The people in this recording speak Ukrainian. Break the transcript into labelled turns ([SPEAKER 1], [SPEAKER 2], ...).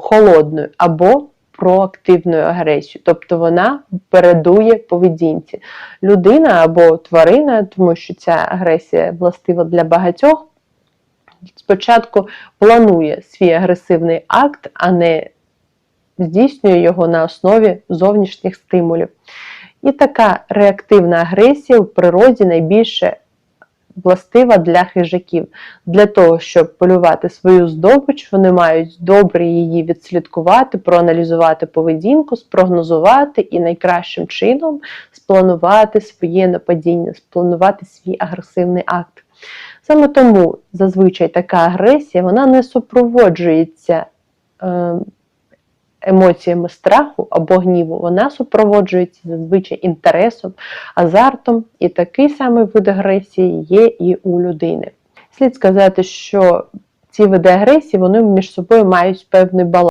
[SPEAKER 1] холодною або проактивною агресією, тобто вона передує поведінці. Людина або тварина, тому що ця агресія властива для багатьох, спочатку планує свій агресивний акт, а не здійснює його на основі зовнішніх стимулів. І така реактивна агресія в природі найбільше властива для хижаків. Для того, щоб полювати свою здобич, вони мають добре її відслідкувати, проаналізувати поведінку, спрогнозувати і найкращим чином спланувати своє нападіння, спланувати свій агресивний акт. Саме тому зазвичай така агресія вона не супроводжується е, емоціями страху або гніву, вона супроводжується зазвичай інтересом, азартом, і такий самий вид агресії є і у людини. Слід сказати, що ці види агресії вони між собою мають певний баланс.